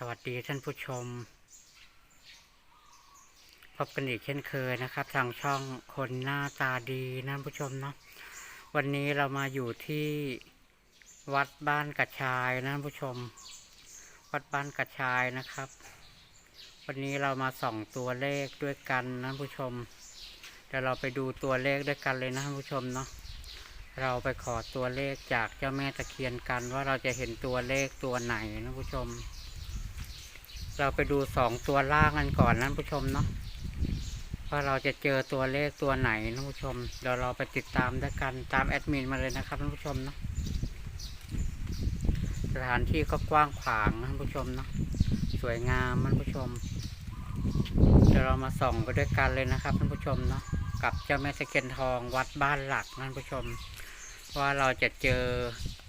สวัสดีท่านผู้ชม พบกันอีกเช่นเคยนะครับ ทางช่องคนหน้าตาดีนะท่านผู้ชมเนาะวันนี้เรามาอยู่ที่วัดบ้านกระชายนะท่านผู้ชม วัดบ้านกระชายนะครับ วันนี้เรามาส่องตัวเลขด้วยกันนะท่านผู้ชมเดี๋ยวเราไปดูตัวเลขด้วยกันเลยนะท่านผู้ชมเนาะเราไปขอตัวเลขจากเจ้าแม่ตะเคียนกันว่าเราจะเห็นตัวเลขตัวไหนนะท่านผู้ชม เราไปดูสองตัวล่างกันก่อนนะท่นผู้ชมเนาะว่าเราจะเจอตัวเลขตัวไหนนะท่นผู้ชม เดี๋ยวเราไปติดตามด้วยกันตามแอดมินมาเลยนะครับท่านผู้ชมเนาะสถานที่ก็กว้างขวางนะท่นผู้ชมเนาะสวยงามท่านผู้ชมเดี๋ยวเรามาส่องไปด้วยกันเลยนะครับท่านผู้ชมเนาะกับเจ้าแม่ตะเคียนทองวัดบ้านหลักนะท่านผู้ชม ว่าเราจะเจอ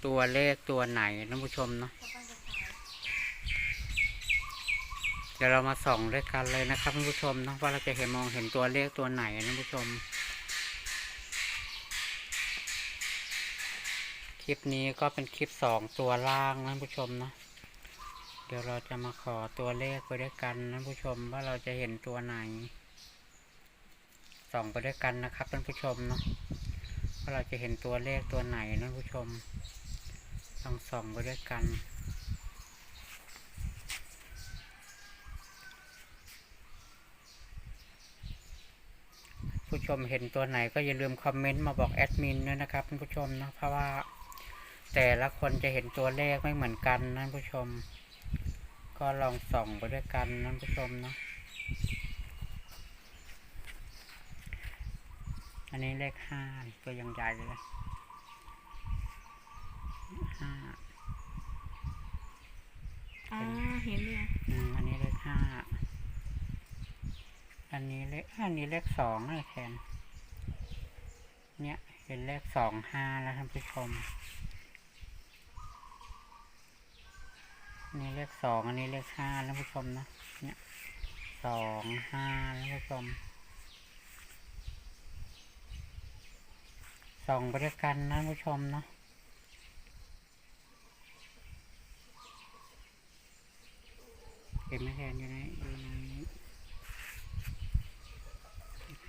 ตัวเลขตัวไหนนะท่านผู้ชมเนาะ เดี๋ยวเรามาส่องด้วยกันเลยนะครับท่านผู้ชมเนาะว่าเราจะเห็นมองเห็นตัวเลขตัวไหนนะท่านผู้ชม คลิปนี้ก็เป็นคลิปสองตัวล่างนะท่านผู้ชมนะเดี๋ยวเราจะมาขอตัวเลขไปด้วยกันนะท่านผู้ชมว่าเราจะเห็นตัวไหนส่องไปด้วยกันนะครับท่านผู้ชมเนาะว่าเราจะเห็นตัวเลขตัวไหนนะท่านผู้ชมลองส่องไปด้วยกัน ผู้ชมเห็นตัวไหนก็อย่าลืมคอมเมนต์มาบอกแอดมินด้วยนะครับท่านผู้ชมนะเพราะว่าแต่ละคนจะเห็นตัวเลขไม่เหมือนกันนะท่านผู้ชม ก็ลองส่องไปด้วยกันนะท่านผู้ชมเนาะอันนี้เลขห้าตัวยังใหญ่เลยนะห้าอ๋อเห็นเลยอะอืมอันนี้เลขห้า อันนี้เลขอันนี้เลขสองเลยแทน เนี่ยเห็นเลขสองห้าแล้วท่านผู้ชมนนี้เลขสองอันนี้เลขห้าท่านผู้ชมนะ เนี่ยสองห้าท่านผู้ชมส่องไปด้วยกันนะท่านผู้ชมเนาะเห็นไหมแทนนอยู่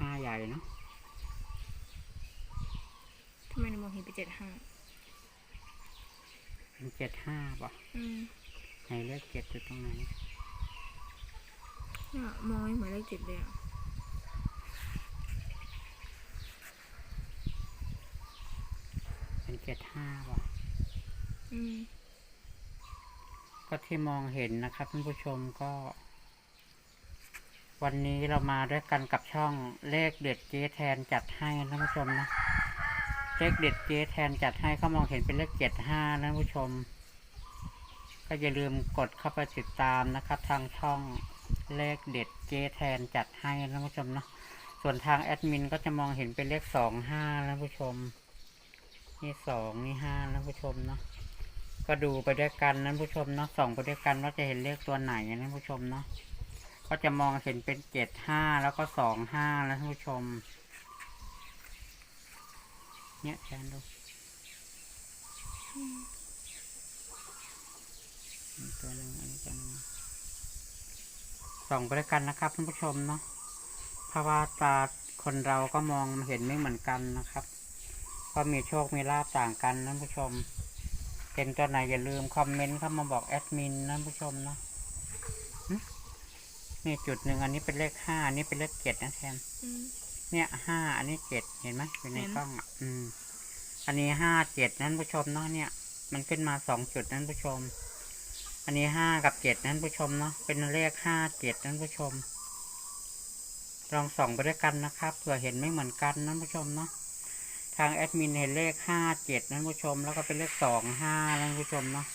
ห้า ใหญ่เนาะทำไมหนูมองเห็นไปเจ็ดห้าเป็นเจ็ดห้าป่ะอืมไหนเลขเจ็ดอยู่ตรงไหนเนี่ยมองไม่เหมือนเลขเจ็ดเลยอะเป็นเจ็ดห้าป่ะอืมก็ที่มองเห็นนะครับท่านผู้ชมก็ วันนี้เรามาด้วยกันกับช่องเลขเด็ดเจ๊แทนจัดให้นะท่านผู้ชมนะ เลขเด็ดเจ๊แทนจัดให้ก็มองเห็นเป็นเลขเจ็ดห้านะท่านผู้ชม ก็อย่าลืมกดเข้าไปติดตามนะครับ ทางช่องเลขเด็ดเจ๊แทนจัดให้นะท่านผู้ชมเนาะส่วนทางแอดมินก็จะมองเห็นเป็นเลขสองห้านะท่านผู้ชม นี่สองนี่ห้านะท่านผู้ชมเนาะก็ดูไปด้วยกันนะผู้ชมเนาะส่องไปด้วยกันว่าจะเห็นเลขตัวไหนนะผู้ชมเนาะ ก็จะมองเห็นเป็นเจ็ดห้าแล้วก็สองห้าแล้วท่านผู้ชม เนี่ยแทนดูตัวนึงอันนี้ตัวนึงส่องไปด้วยกันนะครับท่านผู้ชมเนาะเพราะว่าตาคนเราก็มองเห็นไม่เหมือนกันนะครับ ก็มีโชคมีลาบต่างกันนะท่านผู้ชม เป็นตัวไหนอย่าลืมคอมเมนต์เข้ามาบอกแอดมินนะผู้ชมเนาะ นี่จุดหนึ่งอันนี้เป็นเลขห้าอันนี้เป็นเลขเจ็ดนะแทนอืมเนี่ยห้าอันนี้เจ็ดเห็นไหมอยู่ในเห็นกล้องอะอืม อันนี้ห้าเจ็ดนั้นผู้ชมเนาะเนี่ย มันขึ้นมาสองจุดนั้นผู้ชม อันนี้ห้ากับเจ็ดนั้นผู้ชมเนาะเป็นเลขห้าเจ็ดนั้นผู้ชม ลองส่องไปด้วยกันนะครับเผื่อเห็นไม่เหมือนกันนั้นผู้ชมเนาะทางแอดมินเห็นเลขห้าเจ็ดนั้นผู้ชม แล้วก็เป็นเลขสองห้านั้นผู้ชมเนาะ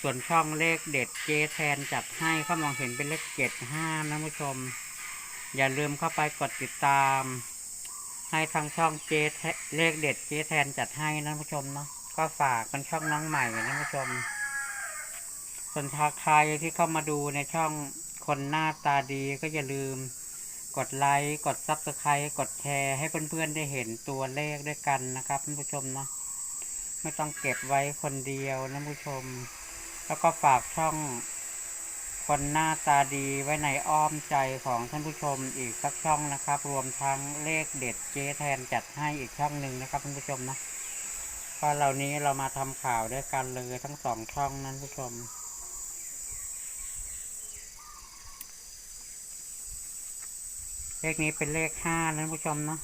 ส่วนช่องเลขเด็ดเจแทนจัดให้เขามองเห็นเป็นเลขเจ็ดห้านั้นผู้ชม อย่าลืมเข้าไปกดติดตาม ให้ทางช่องเจเลขเด็ดเจแทนจัดให้นะผู้ชมเนาะก็ฝากเป็นช่องน้องใหม่นะผู้ชมส่วนทางใครที่เข้ามาดูในช่องคนหน้าตาดีก็อย่าลืม กดไลค์กดซับสไครต์กดแชร์ให้เพื่อนๆได้เห็นตัวเลขด้วยกันนะครับท่านผู้ชมเนาะไม่ต้องเก็บไว้คนเดียวนะผู้ชม แล้วก็ฝากช่องคนหน้าตาดีไว้ในอ้อมใจของท่านผู้ชมอีกสักช่องนะครับ รวมทั้งเลขเด็ดเจ๊แทนจัดให้อีกช่องหนึ่งนะครับท่านผู้ชมนะเพราะเหล่านี้เรามาทำข่าวด้วยกันเลยทั้งสองช่องนั้นผู้ชมเลขนี้เป็นเลขห้านั้นผู้ชมเนาะ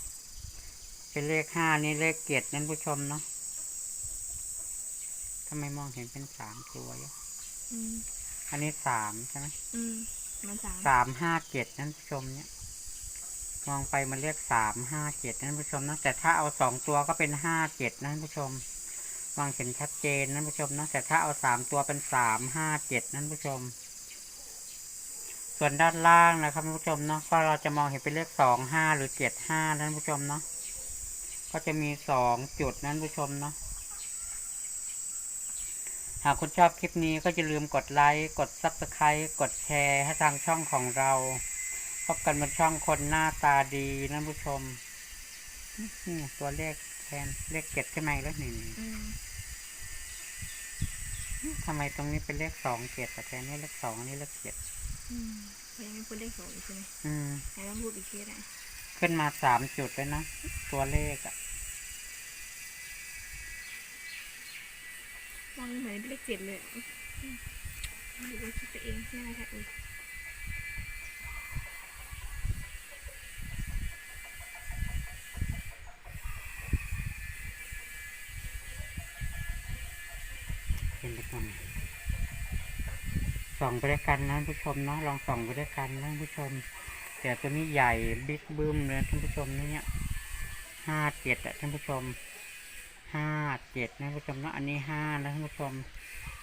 เป็นเลขห้านี่เลขเกียรตินั้นผู้ชมเนาะ ทำไมมองเห็นเป็นสามตัวอยู่อืมอันนี้สามใช่ไหมอืมมันสามสามห้าเจ็ดนั้นผู้ชมเนี่ยมองไปมันเรียกสามห้าเจ็ดนั้นผู้ชมนะแต่ถ้าเอาสองตัวก็เป็นห้าเจ็ดนั้นผู้ชมมองเห็นชัดเจนนั้นผู้ชมนะแต่ถ้าเอาสามตัวเป็นสามห้าเจ็ดนั้นผู้ชม ส่วนด้านล่างนะครับท่านผู้ชมเนาะก็เราจะมองเห็นเป็นเลขสองห้าหรือเจ็ดห้านั้นผู้ชมเนาะก็จะมีสองจุดนั้นผู้ชมเนาะ หากคุณชอบคลิปนี้ก็อย่าลืมกดไลค์ กดซับสไครต์กดแชร์ให้ทางช่องของเรา พบกันบนช่องคนหน้าตาดีนะผู้ชม นี่ตัวเลขแทนเลขเจ็ดใช่ไหมแล้วนี่อืมทำไมตรงนี้เป็นเลขสองเจ็ดแต่แทนนี่เลขสองอันนี้เลขเจ็ดอืมยังไม่พูดเลขสองอีกใช่ไหมอืมไหนลองพูดอีกทีได้ขึ้นมาสามจุดเลยนะ ตัวเลขอะ มองเหมือนเลขเจ็ดเลยอะหรือว่าคิดไปเองใช่ไหมคะเออเห็นปรงไหนส่องไปด้วยกันนะท่านผู้ชมเนาะลองส่องไปด้วยกันนะท่านผู้ชม แต่ตัวนี้ใหญ่บิ๊กบึ้มเลยท่านผู้ชมเนี่ยห้าเจ็ดอะท่านผู้ชม ห้าเจ็ดนะท่านผู้ชมเนาะอันนี้ห้านะท่านผู้ชม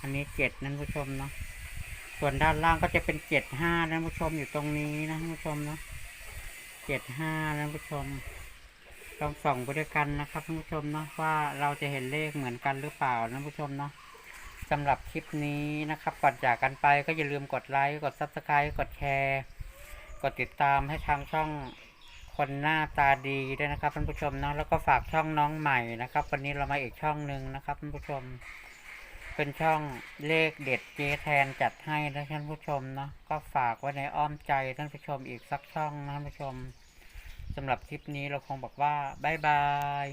อันนี้เจ็ดนะท่านผู้ชมเนาะส่วนด้านล่างก็จะเป็นเจ็ดห้านะท่านผู้ชมอยู่ตรงนี้นะท่านผู้ชมเนาะเจ็ดห้านะท่านผู้ชมลองส่องไปด้วยกันนะครับท่านผู้ชมเนาะว่าเราจะเห็นเลขเหมือนกันหรือเปล่านะท่านผู้ชมเนาะสำหรับคลิปนี้นะครับก่อนจากกันไปก็อย่าลืมกดไลค์กด subscribe กดแชร์กดติดตามให้ทางช่อง คนหน้าตาดีด้วยนะครับท่านผู้ชมเนาะแล้วก็ฝากช่องน้องใหม่นะครับ วันนี้เรามาอีกช่องหนึ่งนะครับท่านผู้ชม เป็นช่องเลขเด็ดเจแทนจัดให้นะท่านผู้ชมเนาะก็ฝากไว้ในอ้อมใจท่านผู้ชมอีกสักช่องนะท่านผู้ชมสำหรับคลิปนี้เราคงบอกว่าบายบาย